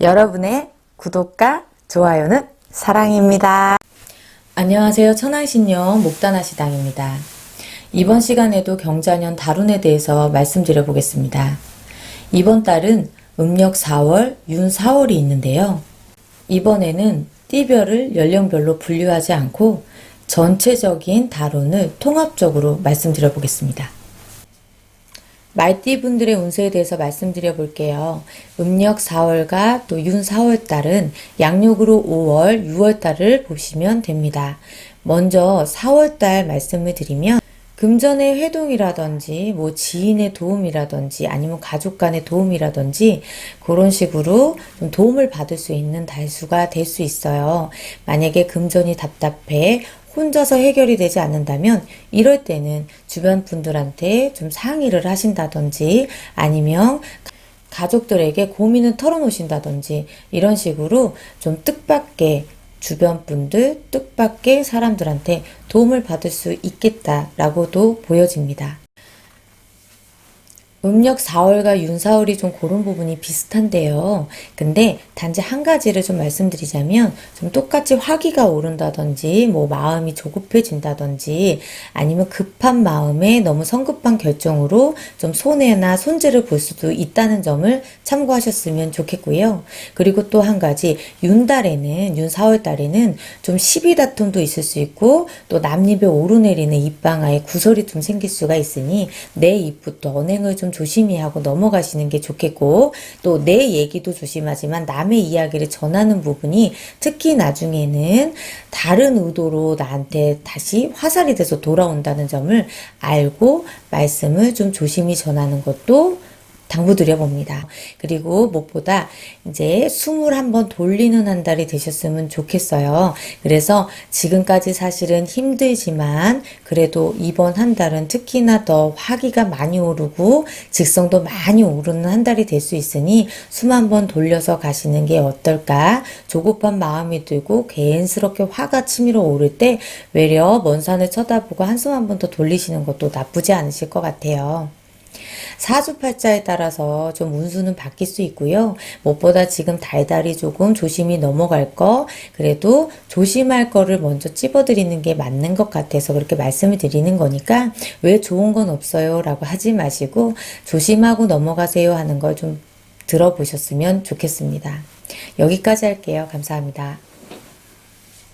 여러분의 구독과 좋아요는 사랑입니다. 안녕하세요. 천안신령 목단화시당입니다. 이번 시간에도 경자년 다룬에 대해서 말씀드려 보겠습니다. 이번 달은 음력 4월, 윤 4월이 있는데요. 이번에는 띠별을 연령별로 분류하지 않고 전체적인 다룬을 통합적으로 말씀드려 보겠습니다. 말띠 분들의 운세에 대해서 말씀드려 볼게요. 음력 4월과 또 윤 4월 달은 양력으로 5월, 6월 달을 보시면 됩니다. 먼저 4월 달 말씀을 드리면 금전의 회동이라든지 뭐 지인의 도움이라든지 아니면 가족 간의 도움이라든지 그런 식으로 좀 도움을 받을 수 있는 달수가 될 수 있어요. 만약에 금전이 답답해 혼자서 해결이 되지 않는다면 이럴 때는 주변 분들한테 좀 상의를 하신다든지 아니면 가족들에게 고민을 털어놓으신다든지 이런 식으로 좀 뜻밖의 주변 분들, 뜻밖의 사람들한테 도움을 받을 수 있겠다라고도 보여집니다. 음력 4월과 윤 4월이 좀 그런 부분이 비슷한데요. 근데 단지 한 가지를 좀 말씀드리자면 좀 똑같이 화기가 오른다든지 뭐 마음이 조급해진다든지 아니면 급한 마음에 너무 성급한 결정으로 좀 손해나 손재를 볼 수도 있다는 점을 참고하셨으면 좋겠고요. 그리고 또 한 가지 윤달에는 윤 4월 달에는 좀 시비 다툼도 있을 수 있고 또 남입에 오르내리는 입방아에 구설이 좀 생길 수가 있으니 내 입부터 언행을 좀 조심히 하고 넘어가시는 게 좋겠고 또 내 얘기도 조심하지만 남의 이야기를 전하는 부분이 특히 나중에는 다른 의도로 나한테 다시 화살이 돼서 돌아온다는 점을 알고 말씀을 좀 조심히 전하는 것도 당부드려 봅니다. 그리고 무엇보다 이제 숨을 한번 돌리는 한 달이 되셨으면 좋겠어요. 그래서 지금까지 사실은 힘들지만 그래도 이번 한 달은 특히나 더 화기가 많이 오르고 직성도 많이 오르는 한 달이 될 수 있으니 숨 한번 돌려서 가시는 게 어떨까? 조급한 마음이 들고 개인스럽게 화가 치밀어 오를 때 외려 먼 산을 쳐다보고 한숨 한 번 더 돌리시는 것도 나쁘지 않으실 것 같아요. 사주팔자에 따라서 좀 운수는 바뀔 수 있고요. 무엇보다 지금 달달이 조금 조심히 넘어갈 거, 그래도 조심할 거를 먼저 찝어드리는 게 맞는 것 같아서 그렇게 말씀을 드리는 거니까 왜 좋은 건 없어요? 라고 하지 마시고 조심하고 넘어가세요 하는 걸 좀 들어보셨으면 좋겠습니다. 여기까지 할게요. 감사합니다.